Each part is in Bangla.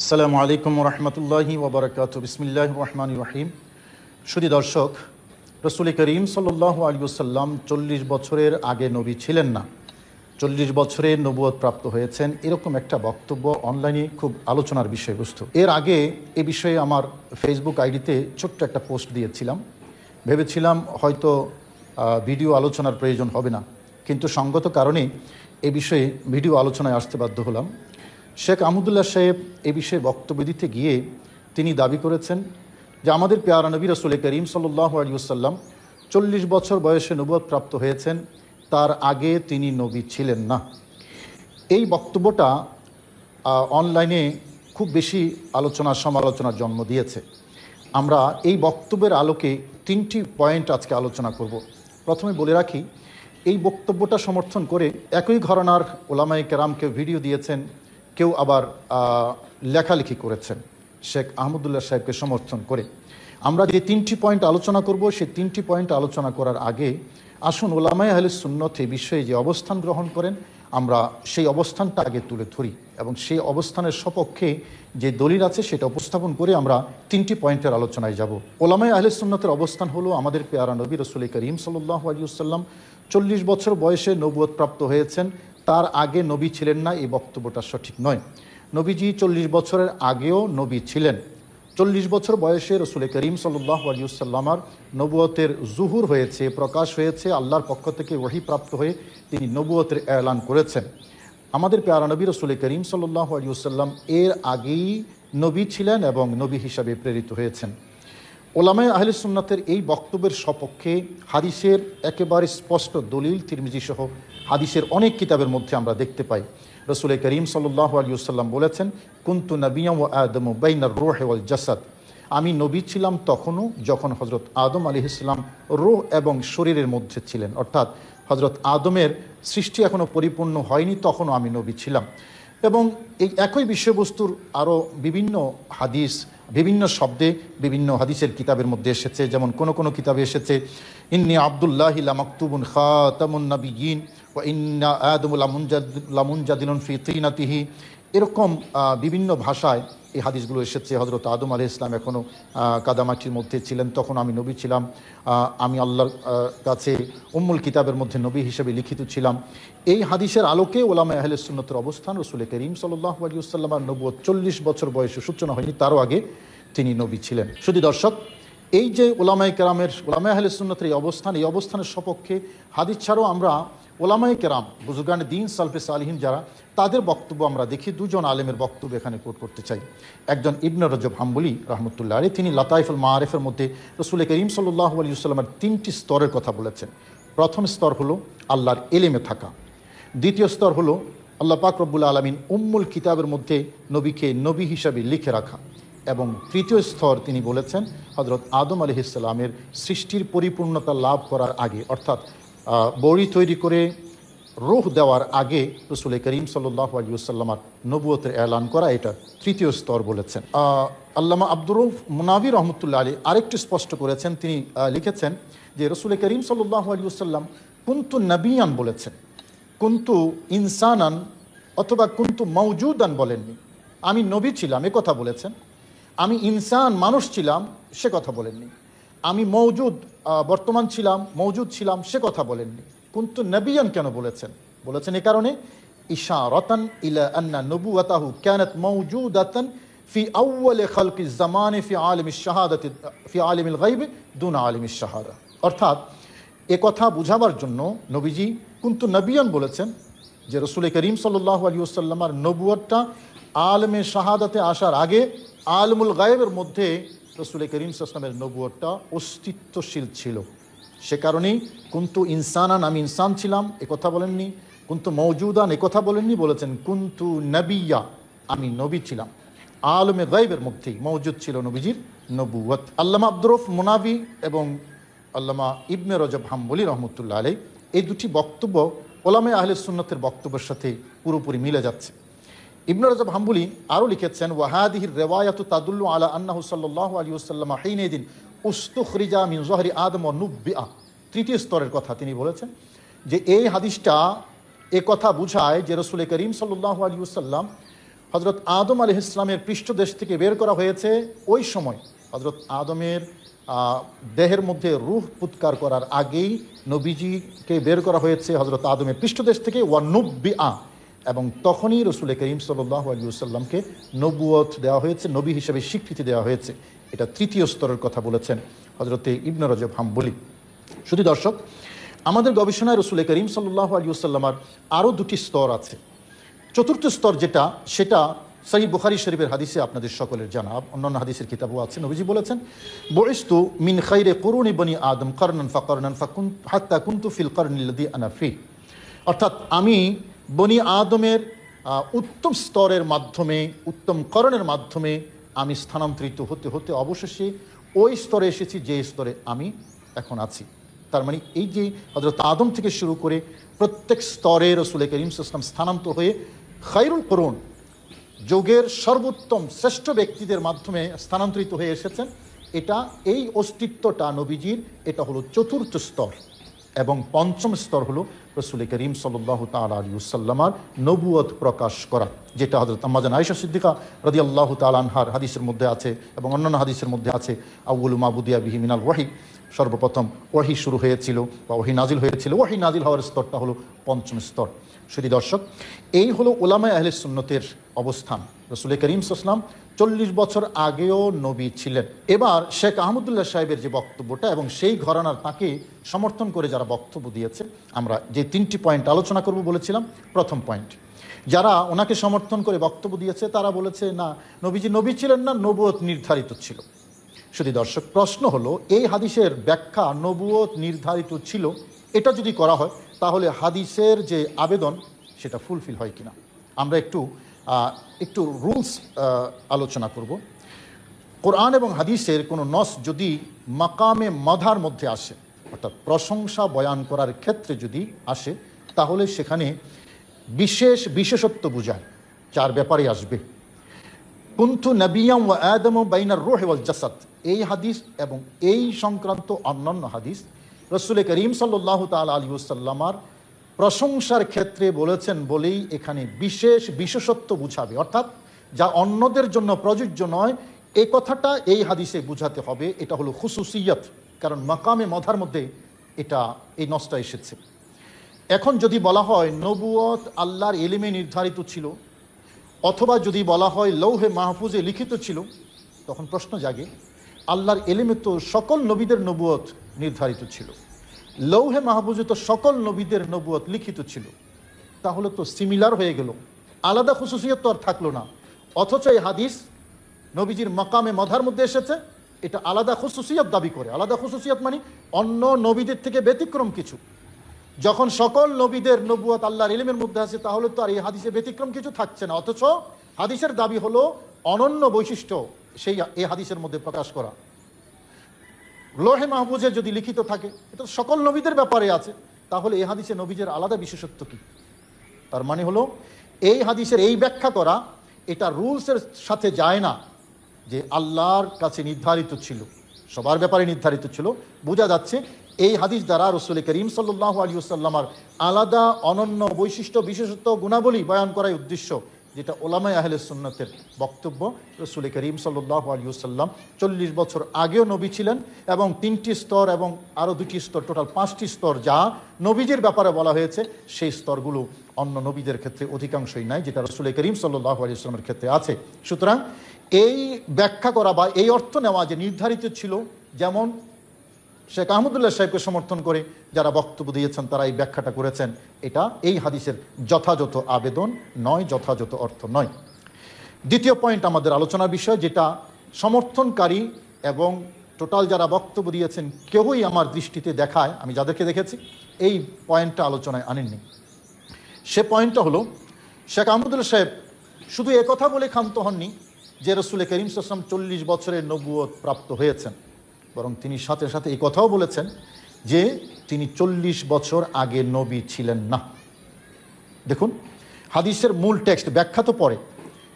আসসালামু আলাইকুম রহমতুল্লাহি ওবরাকাত বিসমিল্লাহ রহমান রহিম। সুদী দর্শক, রসুল করিম সাল্লাহ আলিউসাল্লাম চল্লিশ বছরের আগে নবী ছিলেন না। চল্লিশ বছরে নবুয়ত প্রাপ্ত হয়েছেন। এরকম একটা বক্তব্য অনলাইনে খুব আলোচনার বিষয়বস্তু। এর আগে এ বিষয়ে আমার ফেসবুক আইডিতে ছোট্ট একটা পোস্ট দিয়েছিলাম। ভেবেছিলাম হয়তো ভিডিও আলোচনার প্রয়োজন হবে না। কিন্তু সঙ্গত কারণে এ বিষয়ে ভিডিও আলোচনায় আসতে বাধ্য হলাম। শেখ আহমদুল্লাহ সাহেব এ বিষয়ে বক্তব্য দিতে গিয়ে তিনি দাবি করেছেন যে আমাদের পেয়ারা নবী রসুল করিম সাল্লাহ আলিউসাল্লাম চল্লিশ বছর বয়সে নবুয়ত প্রাপ্ত হয়েছেন, তার আগে তিনি নবী ছিলেন না। এই বক্তব্যটা অনলাইনে খুব বেশি আলোচনা, সমালোচনার জন্ম দিয়েছে। আমরা এই বক্তব্যের আলোকে তিনটি পয়েন্ট আজকে আলোচনা করব। প্রথমে বলে রাখি, এই বক্তব্যটা সমর্থন করে একই ঘরানার ওলামাই কেরামকে ভিডিও দিয়েছেন কেউ আবার লেখালেখি করেছেন। শেখ আহমদুল্লাহ সাহেবকে সমর্থন করে। আমরা যে তিনটি পয়েন্ট আলোচনা করব, সেই তিনটি পয়েন্ট আলোচনা করার আগে আসুন ওলামাই আহলে সুন্নত বিষয়ে যে অবস্থান গ্রহণ করেন, আমরা সেই অবস্থানটা আগে তুলে ধরি এবং সেই অবস্থানের সপক্ষে যে দলিল আছে সেটা উপস্থাপন করে আমরা তিনটি পয়েন্টের আলোচনায় যাব। ওলামাই আহলে সুন্নতের অবস্থান হলো আমাদের পেয়ারা নবী রসুল করিম সাল্লাহ আলিউসাল্লাম চল্লিশ বছর বয়সে নবুয়ত প্রাপ্ত হয়েছেন। তার আগে নবী ছিলেন না, এই বক্তব্যটা সঠিক নয়। নবীজি চল্লিশ বছরের আগেও নবী ছিলেন। চল্লিশ বছর বয়সে রসুল করিম সাল্লাহ আলিউসাল্লামার নবুয়তের জুহুর হয়েছে, প্রকাশ হয়েছে, আল্লাহর পক্ষ থেকে প্রাপ্ত হয়ে তিনি নবুয়তের এলান করেছেন। আমাদের পেয়ারা নবী রসুল করিম সাল্লাহ আলিউসাল্লাম এর আগেই নবী ছিলেন এবং নবী হিসাবে প্রেরিত হয়েছেন। ওলামায় আহলে সুন্নাতের এই বক্তব্যের সপক্ষে হাদিসের একেবারে স্পষ্ট দলিল তিরমিজি সহ হাদিসের অনেক কিতাবের মধ্যে আমরা দেখতে পাই। রসুল করিম সাল্লাহ আলিউসাল্লাম বলেছেন, কুন্তু নবিয়াম ও আদম বাইনার রোহ ওয়াল জাসাদ। আমি নবী ছিলাম তখনও যখন হজরত আদম আলী ইসলাম রোহ এবং শরীরের মধ্যে ছিলেন। অর্থাৎ হজরত আদমের সৃষ্টি এখনও পরিপূর্ণ হয়নি, তখনও আমি নবী ছিলাম। এবং এই একই বিষয়বস্তুর আরও বিভিন্ন হাদিস বিভিন্ন শব্দে বিভিন্ন হাদিসের কিতাবের মধ্যে এসেছে। যেমন কোন কোন কিতাবে এসেছে, ইন্নি আবদুল্লাহ মাকতুবুন খাতামুন নাবিয়িন ও ইন্না আদমুল লামুনজাদিলুন ফি তিনাতিহি। এরকম বিভিন্ন ভাষায় এই হাদিসগুলো এসেছে। হজরত আদম আলি ইসলাম এখনও কাদামাটির মধ্যে ছিলেন। তখন আমি নবী ছিলাম। আমি আল্লাহর কাছে উম্মুল কিতাবের মধ্যে নবী হিসেবে লিখিত ছিলাম। এই হাদিসের আলোকে ওলামা আহলে সুন্নতের অবস্থান রসুল করিম সাল্লাহ আলী সাল্লামার নব্বই চল্লিশ বছর বয়সে সূচনা হয়নি, তারও আগে তিনি নবী ছিলেন। শুধু দর্শক, এই যে ওলামাই কেরামের ওলামাই আহলে সুন্নতের এই অবস্থান, এই অবস্থানের সপক্ষে হাদিস ছাড়াও আমরা ওলামাই কেরাম বুজুর্গান দিন সালফে সালিহীন যারা, তাদের বক্তব্য আমরা দেখি, দুজন আলেমের বক্তব্য এখানে কোট করতে চাই। একজন ইবন রজব হাম্বুলি রহমতুল্লাহ আলী তিনি লাতাইফুল মাআরিফের মধ্যে রসুল করিম সাল্লাহ আলী সাল্লামের তিনটি স্তরের কথা বলেছেন। প্রথম স্তর হলো আল্লাহর এলেমে থাকা। দ্বিতীয় স্তর হলো আল্লাহ পাক রব্বুল আলমিন উম্মুল কিতাবের মধ্যে নবীকে নবী হিসাবে লিখে রাখা। এবং তৃতীয় স্তর তিনি বলেছেন হজরত আদম আলি ইসলামের সৃষ্টির পরিপূর্ণতা লাভ করার আগে, অর্থাৎ বড়ি তৈরি করে রোহ দেওয়ার আগে রসুল করিম সাল্লাহ আলিউসাল্লামার নবুয়তের এলান করা এটা তৃতীয় স্তর বলেছেন। আল্লামা আব্দুর রউফ মুনাবি রহমতুল্লাহ আলী আরেকটু স্পষ্ট করেছেন। তিনি লিখেছেন যে রসুল করিম সাল্লাহ আলিউসাল্লাম কুন্তু নবিয়ান বলেছেন। কুন্তু ইনসানান অথবা কুন্তু মৌজুদান বলেননি। আমি নবী ছিলাম, এ কথা বলেছেন। আমি ইনসান মানুষ ছিলাম, সে কথা বলেননি। আমি মৌজুদ বর্তমান ছিলাম, মৌজুদ ছিলাম, সে কথা বলেননি। কুন্তু নবিয়ান কেন বলেছেন? বলেছেন এ কারণে ঈশা রতন ইলা আন্না নবুয়াতাহু ক্যানাত মৌজুদাতান ফি আউ্বালে খালকি জামানে ফি আলিম শাহাদাতি, ফি আলিমিল গাইবে দুন আলিম শাহাদা। অর্থাৎ, এ কথা বুঝাবার জন্য নবীজি কুন্তু নবিয়ান বলেছেন যে রসুল করিম সাল্লাহ আলী ওসাল্লামার নবুয়টা আলমে শাহাদাতে আসার আগে আলমুল গায়েবের মধ্যে রসুল করিম সাল্লামের নবুয়টা অস্তিত্বশীল ছিল। সে কারণেই কুন্তু ইনসানান, আমি ইনসান ছিলাম, এ কথা বলেননি। কুন্তু মৌজুদান এ কথা বলেননি, বলেছেন, কুন্তু নবিয়া, আমি নবী ছিলাম। আলমে গাইবের মধ্যেই মৌজুদ ছিল নবীজির নবুয়ত। আল্লামা আব্দুরফ মুনাবি এবং আল্লামা ইবনে রজব হাম্বলি রহমতুল্লাহ আলাই এই দুটি বক্তব্য ওলামে আহলে সুন্নতের বক্তব্যের সাথে পুরোপুরি মিলে যাচ্ছে। ইবনে রজব হাম্বুলি আরও লিখেছেন, ওয়াহাদিহির রেওয়ায়াতু তাদুল্লু আলা আন্নাহু সাল্লাল্লাহু আলাইহি ওয়াসাল্লাম হিনেদিন উস্তুখরিজা মিন জহরি আদম ও নুব্বিআ। তৃতীয় স্তরের কথা তিনি বলেছেন যে, এই হাদিসটা এ কথা বুঝায় যে, রসুল করিম সাল্লাল্লাহু আলাইহি ওয়াসাল্লাম হজরত আদম আলী ইসলামের পৃষ্ঠদেশ থেকে বের করা হয়েছে ওই সময়। হজরত আদমের দেহের মধ্যে রুহ পুৎকার করার আগেই নবীজিকে বের করা হয়েছে হজরত আদমের পৃষ্ঠদেশ থেকে। ওয়ানুব্বি আ এবং তখনই রসুল করিম সাল্লাহ নবুয়ত দেওয়া হয়েছে, নবী হিসেবে স্বীকৃতি দেওয়া হয়েছে। এটা তৃতীয় স্তরের কথা বলেছেন হজরতে ইবন রজব হাম্বলি। শুধু দর্শক, আমাদের গবেষণায় রসুল করিম সাল্লাহ আলিউসাল্লামার আরও দুটি স্তর আছে। চতুর্থ স্তর যেটা, সেটা সহি বুখারি শরীফের হাদিসে আপনাদের সকলের জানা। অন্যান্য হাদিসের কিতাবও আছে, নবীজি বলেছেন বরিস্তু মিন খাইরে করুনি বনি আদম করনন ফাকরনন ফাকুন, হাত্তা কুন্তু ফিল করনিল্লাদি আনাফি অর্থাৎ আমি বনি আদমের উত্তম স্তরের মাধ্যমে, উত্তম করণের মাধ্যমে আমি স্থানান্তরিত হতে হতে অবশেষে ওই স্তরে এসেছি যে স্তরে আমি এখন আছি। তার মানে এই যে হজরত আদম থেকে শুরু করে প্রত্যেক স্তরে রসুল করিম স্থানান্তর হয়ে খাইরুল করুন যোগের সর্বোত্তম শ্রেষ্ঠ ব্যক্তিদের মাধ্যমে স্থানান্তরিত হয়ে এসেছেন, এটা এই অস্তিত্বটা নবীজির, এটা হলো চতুর্থ স্তর। এবং পঞ্চম স্তর হলো রসুল করিম সাল্লাহ তালাসাল্লামার নবুয়ত প্রকাশ করা, যেটা হজরত আম্মাজান আয়সা সিদ্দিকা রদি আল্লাহ তালানহার হাদিসের মধ্যে আছে এবং অন্যান্য হাদিসের মধ্যে আছে আউল মাবুদিয়া বিহিমিনাল ওয়াহি। সর্বপ্রথম ওয়াহি শুরু হয়েছিল বা ওহি নাজিল হয়েছিল। ওয়াহি নাজিল হওয়ার স্তরটা হলো পঞ্চম স্তর। শুধু দর্শক, এই হলো ওলামায় আহলে সুন্নতের অবস্থান। রসুল করিম সাল্লাম চল্লিশ বছর আগেও নবী ছিলেন। এবার শেখ আহমদুল্লাহ সাহেবের যে বক্তব্যটা এবং সেই ঘরানার তাকে সমর্থন করে যারা বক্তব্য দিয়েছে, আমরা যে তিনটি পয়েন্ট আলোচনা করব বলেছিলাম, প্রথম পয়েন্ট। যারা ওনাকে সমর্থন করে বক্তব্য দিয়েছে, তারা বলেছে, না, নবীজি নবী ছিলেন না, নবুয়ত নির্ধারিত ছিল। শুধু দর্শক, প্রশ্ন হলো, এই হাদিসের ব্যাখ্যা নবুয়ত নির্ধারিত ছিল? এটা যদি করা হয়, তাহলে হাদিসের যে আবেদন, সেটা ফুলফিল হয় কিনা? আমরা একটু একটু রুলস আলোচনা করব। কোরআন এবং হাদিসের কোনো নস যদি মাকামে মাধার মধ্যে আসে, অর্থাৎ প্রশংসা বয়ান করার ক্ষেত্রে যদি আসে, তাহলে সেখানে বিশেষ বিশেষত্ব বোঝায় চার ব্যাপারে আসবে। কুন্তু নবিয়াম ও আদম বাইনার রোহ ওয়াল জাসাদ এই হাদিস এবং এই সংক্রান্ত অন্যান্য হাদিস রসুল করিম সাল্লাহ তাল আলী সাল্লামার প্রশংসার ক্ষেত্রে বলেছেন বলেই এখানে বিশেষ বিশেষত্ব বুঝাবে। অর্থাৎ যা অন্যদের জন্য প্রযোজ্য নয় এই কথাটা এই হাদিসে বুঝাতে হবে। এটা হলো খুসুসিয়ত, কারণ মাকামে মধার মধ্যে এটা, এই নষ্টা এসেছে। এখন যদি বলা হয় নবুয়ত আল্লাহর এলিমে নির্ধারিত ছিল, অথবা যদি বলা হয় লৌহে মাহফুজে লিখিত ছিল, তখন প্রশ্ন জাগে আল্লাহর এলিমে তো সকল নবীদের নবুয়ত নির্ধারিত ছিল। লৌহে মাহফুজে তো সকল নবীদের নবুয়ত লিখিত ছিল। তাহলে তো সিমিলার হয়ে গেল। আলাদা খুশুসিয়ত তো আর থাকল না। অথচ এই হাদিস নবীজির মকামে মধার মধ্যে এসেছে। এটা আলাদা খুশুসিয়ত দাবি করে। আলাদা খুশুসিয়ত মানে অন্য নবীদের থেকে ব্যতিক্রম কিছু। যখন সকল নবীদের নবুয়াত আল্লাহর ইলিমের মধ্যে আছে, তাহলে তো আর এই হাদিসে ব্যতিক্রম কিছু থাকছে না। অথচ হাদিসের দাবি হলো অনন্য বৈশিষ্ট্য। সেই এই হাদিসের মধ্যে প্রকাশ করা। লোহে মাহবুজে যদি লিখিত থাকে, এটা সকল নবীদের ব্যাপারে আছে, তাহলে এই হাদিসে নবীজের আলাদা বিশেষত্ব কি? তার মানে হলো, এই হাদিসের এই ব্যাখ্যা করা, এটা রুলসের সাথে যায় না যে আল্লাহর কাছে নির্ধারিত ছিল, সবার ব্যাপারে নির্ধারিত ছিল। বোঝা যাচ্ছে, এই হাদিস দ্বারা রসুল করিম সাল্লাহ আলী আলাদা অনন্য বৈশিষ্ট্য, বিশেষত্ব, গুণাবলী বয়ান করাই উদ্দেশ্য। যেটা ওলামাই আহলে সুন্নতের বক্তব্য, রসুল করিম সাল্লাহ আলী সাল্লাম চল্লিশ বছর আগেও নবী ছিলেন এবং তিনটি স্তর এবং আরও দুটি স্তর, টোটাল পাঁচটি স্তর যা নবীজির ব্যাপারে বলা হয়েছে, সেই স্তরগুলো অন্য নবীদের ক্ষেত্রে অধিকাংশই নাই, যেটা রসুল করিম সাল্লাহ আলী ইসলামের ক্ষেত্রে আছে। সুতরাং এই ব্যাখ্যা করা বা এই অর্থ নেওয়া যে নির্ধারিত ছিল, যেমন শেখ আহমদুল্লাহ সাহেবকে সমর্থন করে যারা বক্তব্য দিয়েছেন, তারা এই ব্যাখ্যাটা করেছেন। এটা এই হাদিসের যথাযথ আবেদন নয়, যথাযথ অর্থ নয়। দ্বিতীয় পয়েন্ট আমাদের আলোচনা বিষয়, যেটা সমর্থনকারী এবং টোটাল যারা বক্তব্য দিয়েছেন, কেউই আমার দৃষ্টিতে দেখায়, আমি যাদেরকে দেখেছি, এই পয়েন্টটা আলোচনায় আনেননি। সে পয়েন্টটা হলো, শেখ আহমদুল্লাহ সাহেব শুধু একথা বলে ক্ষান্ত হননি যে রসুল করিম সাসলাম চল্লিশ বছরের নবুয়ত প্রাপ্ত হয়েছেন। বরং তিনি সাথে সাথে এই কথাও বলেছেন যে তিনি চল্লিশ বছর আগে নবী ছিলেন না। দেখুন, হাদিসের মূল টেক্সট, ব্যাখ্যা তো পরে।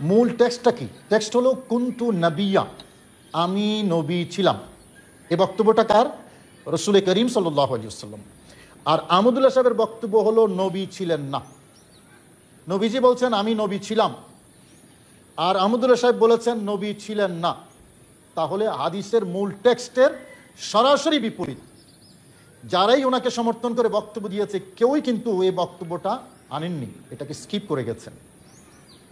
মূল টেক্সটটা কি? টেক্সট হলো, কুন্তু নবিয়া আমি নবী ছিলাম। এ বক্তব্যটা কার? রসুল করিম সাল্লাহ আলিয়াল্লাম আর আহমদুল্লাহ সাহেবের বক্তব্য হলো, নবী ছিলেন না। নবীজি বলছেন, আমি নবী ছিলাম। আর আহমদুল্লাহ সাহেব বলেছেন, নবী ছিলেন না। তাহলে হাদিসের মূল টেক্সটের সরাসরি বিপরীত। যারাই ওনাকে সমর্থন করে বক্তব্য দিয়েছে, কেউই কিন্তু এই বক্তব্যটা আনেননি। এটাকে স্কিপ করে গেছেন।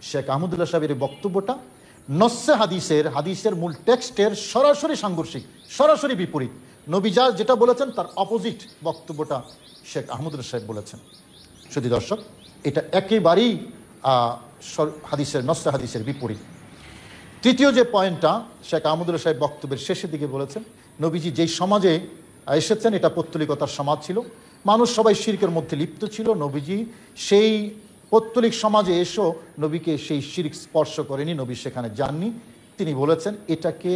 শেখ আহমদুল্লাহ সাহেবের এই বক্তব্যটা নস্যে হাদিসের হাদিসের মূল টেক্সটের সরাসরি সাংঘর্ষিক, সরাসরি বিপরীত। নবী যা যেটা বলেছেন, তার অপোজিট বক্তব্যটা শেখ আহমদুল্লাহ সাহেব বলেছেন। শুধু দর্শক, এটা একেবারেই হাদিসের নস্যে হাদিসের বিপরীত। তৃতীয় যে পয়েন্টটা, শেখ আহমদুল্লাহ সাহেব বক্তব্যের শেষের দিকে বলেছেন, নবীজি যেই সমাজে এসেছেন, এটা পত্তলিকতার সমাজ ছিল। মানুষ সবাই শিরকের মধ্যে লিপ্ত ছিল, নবীজি সেই পত্তলিক সমাজে এসো নবীকে সেই শিরিক স্পর্শ করেনি, নবী সেখানে যাননি। তিনি বলেছেন, এটাকে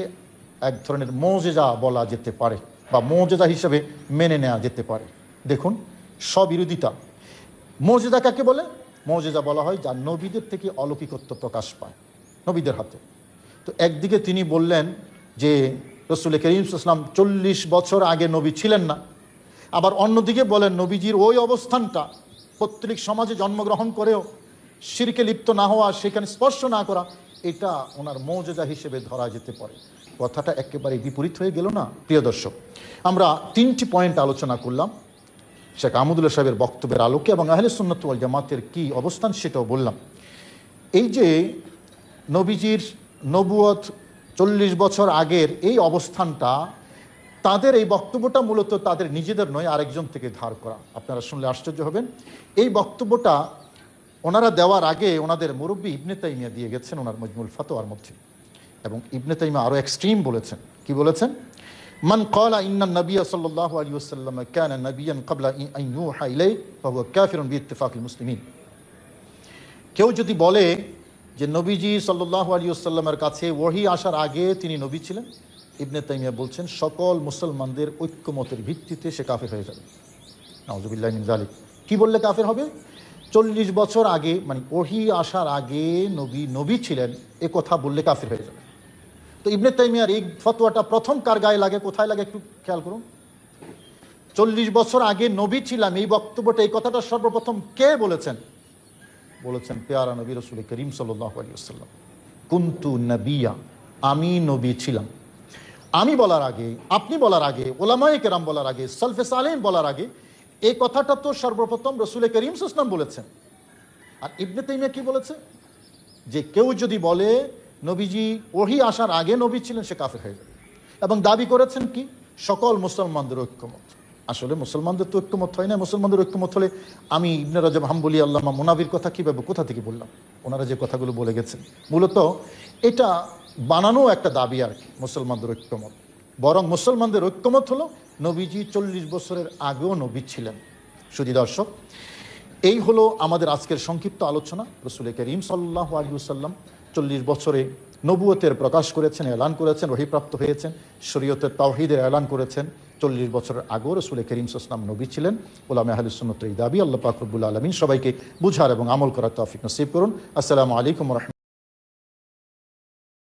এক ধরনের মৌজেজা বলা যেতে পারে বা মৌজেজা হিসেবে মেনে নেওয়া যেতে পারে। দেখুন, স্ববিরোধিতা। মৌজেদা কাকে বলে? মৌজেদা বলা হয় যা নবীদের থেকে অলৌকিকত্ব প্রকাশ পায়, নবীদের হাতে। তো একদিকে তিনি বললেন যে রসুল করিম ইসলাম চল্লিশ বছর আগে নবী ছিলেন না। আবার অন্যদিকে বলেন, নবীজির ওই অবস্থানটা পত্রিক সমাজে জন্মগ্রহণ করেও শিরকে লিপ্ত না হওয়া, সেখানে স্পর্শ না করা, এটা ওনার মৌজেদা হিসেবে ধরা যেতে পারে। কথাটা একেবারে বিপরীত হয়ে গেল না, প্রিয় দর্শক? আমরা তিনটি পয়েন্ট আলোচনা করলাম। শেখ আহমদুল্লাহ সাহেবের বক্তব্যের আলোকে এবং আহলে সুন্নত ওয়াল জামাতের কি অবস্থান সেটাও বললাম। এই যে নবীজির নবুয়ত চল্লিশ বছর আগের এই অবস্থানটা, তাদের এই বক্তব্যটা মূলত তাদের নিজেদের নয়, আরেকজন থেকে ধার করা। আপনারা শুনলে আশ্চর্য হবেন। এই বক্তব্যটা ওনারা দেওয়ার আগে ওনাদের মুরব্বী ইবনে তাইমিয়া দিয়ে গেছেন ওনার মজমুল ফাতোয়ার মধ্যে। এবং ইবনে তাইমা আরও এক্সট্রিম বলেছেন। কি বলেছেন? মান ক্বালা ইন্না নবিয়া সাল্লাল্লাহু আলাইহি ওয়াসাল্লাম কানা নবিয়ান ক্বাবলা আন ইউহা ইলাইহি, ফাহুয়া কাফিরুন বিইত্তিফাকিল মুসলিমিন। কেউ যদি বলে যে নবীজি সাল্লাহ আলী আসাল্লামের কাছে ওহি আসার আগে তিনি নবী ছিলেন। ইবনে তাইমিয়া বলছেন, সকল মুসলমানদের ঐক্যমতের ভিত্তিতে সে কাফের হয়ে যাবে। নওয়াজুবিল্লাহ জালিক কি বললে কাফের হবে? চল্লিশ বছর আগে মানে ওহি আসার আগে নবী নবী ছিলেন, এ কথা বললে কাফের হয়ে যাবে। তো ইবনে তাইমিয়ার এই ফতোয়াটা প্রথম কার গায়ে লাগে? কোথায় লাগে একটু খেয়াল করুন। চল্লিশ বছর আগে নবী ছিলাম, এই বক্তব্যটা, এই কথাটা সর্বপ্রথম কে বলেছেন? বলেছেন, পেয়ারা নবী রসুল করিম আলিয়াল্লাম কুন্তু নবিয়া আমি নবী ছিলাম। আমি বলার আগে, আপনি বলার আগে ওলামাই কেরাম বলার আগে, সলফে সালেম বলার আগে, এই কথাটা তো সর্বপ্রথম রসুল করিম সুসলাম বলেছেন। আর ইবনে তাইমিয়া কি বলেছে? যে কেউ যদি বলে, নবীজি, ওহি আসার আগে নবী ছিলেন, সে কাফের হয়ে যাবে। এবং দাবি করেছেন কি? সকল মুসলমানদের ঐক্যমত। আসলে মুসলমানদের তো ঐক্যমত হয় না, মুসলমানদের ঐক্যমত হলে আমি ইবনে রাজাব, হাম্বলি, আল্লামা মোনাবির কথা কীভাবে কোথা থেকে বললাম? ওনারা যে কথাগুলো বলে গেছেন। মূলত এটা বানানো একটা দাবি আর কি, মুসলমানদের ঐক্যমত। বরং মুসলমানদের ঐক্যমত হলো নবীজি চল্লিশ বছরের আগেও নবী ছিলেন। শুধু দর্শক, এই হলো আমাদের আজকের সংক্ষিপ্ত আলোচনা। রসুল করিম সাল্লাহ আলিউসাল্লাম চল্লিশ বছরে নবুয়তের প্রকাশ করেছেন, এলান করেছেন রহিপ্রাপ্ত হয়েছেন, শরীয়তের তাওহিদের এলান করেছেন। চল্লিশ বছরের আগেও রসুল করিম সাসলাম নবী ছিলেন। ওলামে আহলুসুন্নত দাবি আল্লাহ পাকরবুল আলমিন সবাইকে বুঝার এবং আমল করার তৌফিক নসিব করুন। আসসালামু আলাইকুম রহমতুল্লাহ।